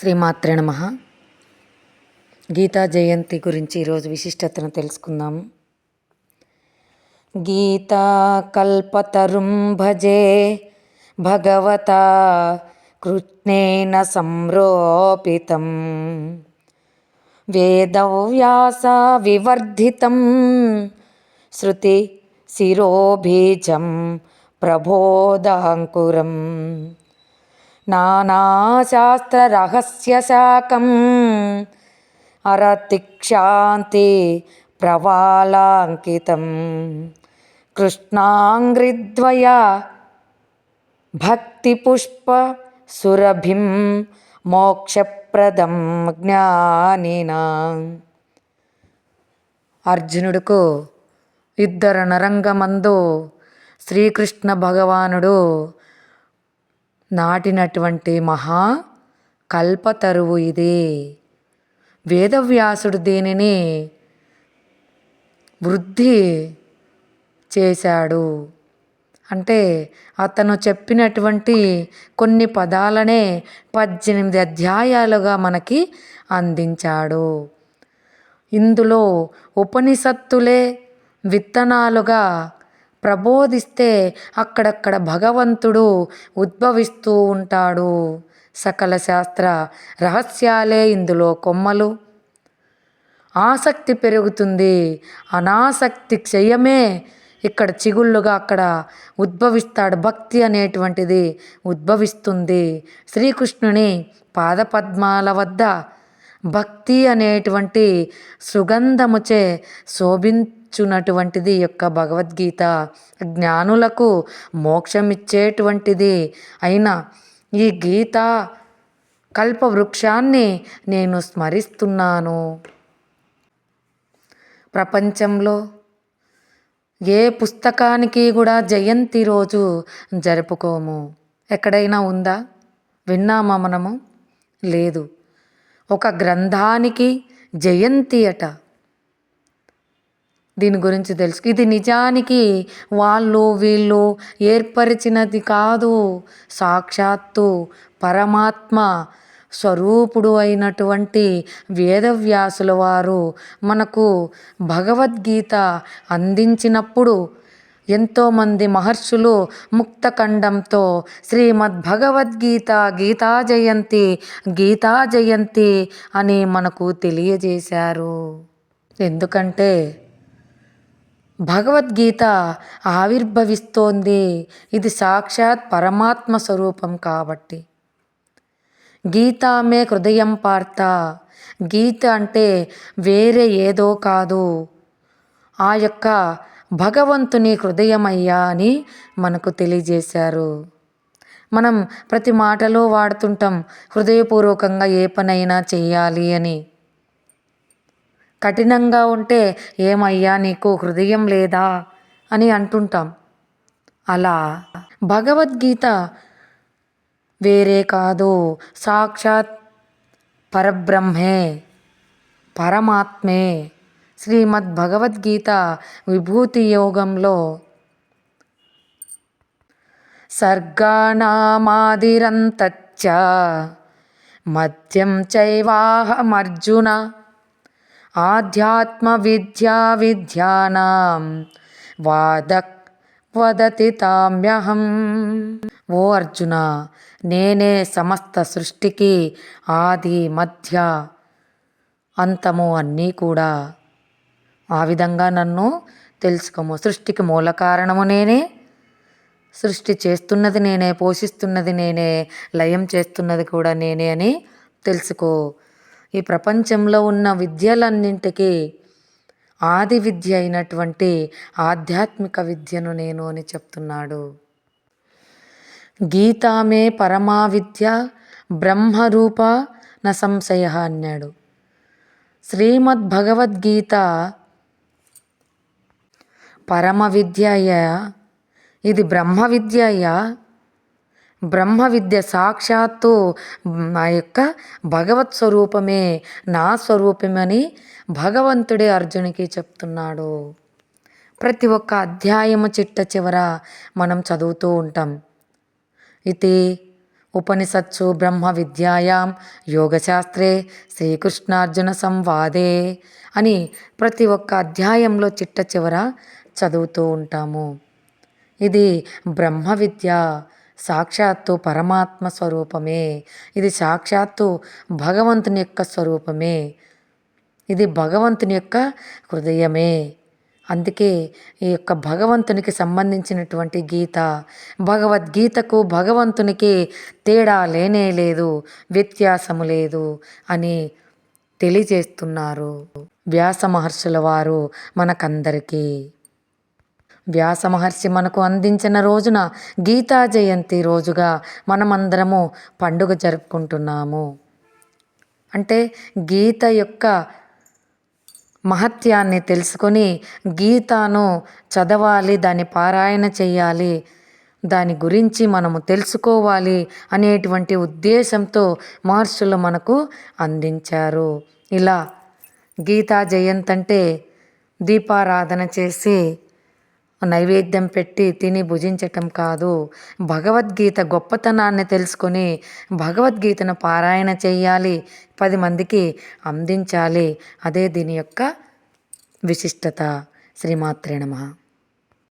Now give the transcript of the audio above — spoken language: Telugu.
శ్రీమాత్రే నమ. గీతా జయంతి గురించి ఈరోజు విశిష్టతను తెలుసుకుందాము గీతా కల్పతరుం భజే భగవతా కృష్ణేన సంరోపితం. వేదవ్యాస వివర్ధితం శృతి శిరోబీజం ప్రబోధాంకురం. నానాశాస్త్రరహస్యశాకం. అరతిక్షాంతి ప్రవాళాంకితం. కృష్ణాంగ్రిద్వయ భక్తిపుష్ప సురభిం మోక్షప్రదం జ్ఞానినా. అర్జునుడుకు ఇద్దరు నరంగమందు శ్రీకృష్ణ భగవానుడు నాటినటువంటి మహా కల్పతరువు ఇది. వేదవ్యాసుడు దీనిని వృద్ధి చేశాడు. అంటే అతను చెప్పినటువంటి కొన్ని పదాలనే పద్దెనిమిది అధ్యాయాలుగా మనకి అందించాడు. ఇందులో ఉపనిషత్తులే విత్తనాలుగా ప్రబోధిస్తే అక్కడక్కడ భగవంతుడు ఉద్భవిస్తూ ఉంటాడు. సకల శాస్త్ర రహస్యాలే ఇందులో కొమ్మలు. ఆసక్తి పెరుగుతుంది. అనాసక్తి క్షయమే ఇక్కడ చిగుళ్ళుగా అక్కడ ఉద్భవిస్తాడు. భక్తి అనేటువంటిది ఉద్భవిస్తుంది. శ్రీకృష్ణుని పాదపద్మాల వద్ద భక్తి అనేటువంటి సుగంధముచే శోభించునటువంటిది యొక్క భగవద్గీత. జ్ఞానులకు మోక్షమిచ్చేటువంటిది అయిన ఈ గీత కల్పవృక్షాన్ని నేను స్మరిస్తున్నాను. ప్రపంచంలో ఏ పుస్తకానికి కూడా జయంతి రోజు జరుపుకోము. ఎక్కడైనా ఉందా? విన్నామా మనము? లేదు. ఒక గ్రంథానికి జయంతి అట. దీని గురించి తెలుసు. ఇది నిజానికి వాళ్ళు వీళ్ళు ఏర్పరిచినది కాదు. సాక్షాత్తు పరమాత్మ స్వరూపుడు అయినటువంటి వేదవ్యాసుల వారు మనకు భగవద్గీత అందించినప్పుడు ఎంతోమంది మహర్షులు ముక్తఖండంతో శ్రీమద్ భగవద్గీత గీతా జయంతి గీతా జయంతి అని మనకు తెలియజేశారు. ఎందుకంటే భగవద్గీత ఆవిర్భవిస్తోంది. ఇది సాక్షాత్ పరమాత్మ స్వరూపం కాబట్టి. గీతామే హృదయం పార్త. గీత అంటే వేరే ఏదో కాదు. ఆ యొక్క భగవంతుని హృదయమయ్యా అని మనకు తెలియజేశారు. మనం ప్రతి మాటలో వాడుతుంటాం హృదయపూర్వకంగా ఏ పనైనా చేయాలి అని. కఠినంగా ఉంటే ఏమయ్యా నీకు హృదయం లేదా అని అంటుంటాం. అలా భగవద్గీత వేరే కాదు సాక్షాత్ పరబ్రహ్మే పరమాత్మే. శ్రీమద్ భగవద్గీత విభూతి యోగంలో సర్గాణామాదిరంతచ్చ మద్యం చైవాహమర్జున ఆధ్యాత్మ విద్యా విద్యానాం వాదక్ వదతి తామ్యహం. ఓ అర్జున నేనే సమస్త సృష్టికి ఆది మధ్య అంతము అన్నీ కూడా ఆ విధంగా నన్ను తెలుసుకోము. సృష్టికి మూల కారణము నేనే. సృష్టి చేస్తున్నది నేనే పోషిస్తున్నది నేనే లయం చేస్తున్నది కూడా నేనే అని తెలుసుకో. ఈ ప్రపంచంలో ఉన్న విద్యలన్నింటికి ఆది విద్య అయినటువంటి ఆధ్యాత్మిక విద్యను నేను అని చెప్తున్నాడు. గీతామే పరమా విద్య బ్రహ్మరూప న సంశయ అన్నాడు. శ్రీమద్ భగవద్గీత పరమ విద్య ఇది బ్రహ్మ విద్య అయ్యా బ్రహ్మ విద్య సాక్షాత్తు నా యొక్క భగవత్ స్వరూపమే నా స్వరూపమని భగవంతుడే అర్జునికి చెప్తున్నాడు. ప్రతి ఒక్క అధ్యాయము చిట్ట చివర మనం చదువుతూ ఉంటాం. ఇది ఉపనిషత్సు బ్రహ్మ విద్యాయాం యోగశాస్త్రే శ్రీకృష్ణార్జున సంవాదే అని ప్రతి ఒక్క అధ్యాయంలో చిట్ట చివర చదువుతూ ఉంటాము. ఇది బ్రహ్మ విద్య సాక్షాత్తు పరమాత్మ స్వరూపమే. ఇది సాక్షాత్తు భగవంతుని యొక్క స్వరూపమే. ఇది భగవంతుని యొక్క హృదయమే. అందుకే ఈ యొక్క భగవంతునికి సంబంధించినటువంటి గీత భగవద్గీతకు భగవంతునికి తేడా లేనే లేదు వ్యత్యాసము లేదు అని తెలియజేస్తున్నారు వ్యాస మహర్షుల వారు మనకందరికీ. వ్యాస మహర్షి మనకు అందించిన రోజున గీతా జయంతి రోజుగా మనమందరము పండుగ జరుపుకుంటున్నాము. అంటే గీత యొక్క మహత్యాన్ని తెలుసుకొని గీతాను చదవాలి దాన్ని పారాయణ చేయాలి దాని గురించి మనము తెలుసుకోవాలి అనేటువంటి ఉద్దేశంతో మహర్షులు మనకు అందించారు. ఇలా గీతా జయంతి అంటే దీపారాధన చేసి నైవేద్యం పెట్టి తిని భుజించటం కాదు. భగవద్గీత గొప్పతనాన్ని తెలుసుకొని భగవద్గీతను పారాయణ చేయాలి పది మందికి అందించాలి. అదే దీని యొక్క విశిష్టత. శ్రీమాత్రే నమః.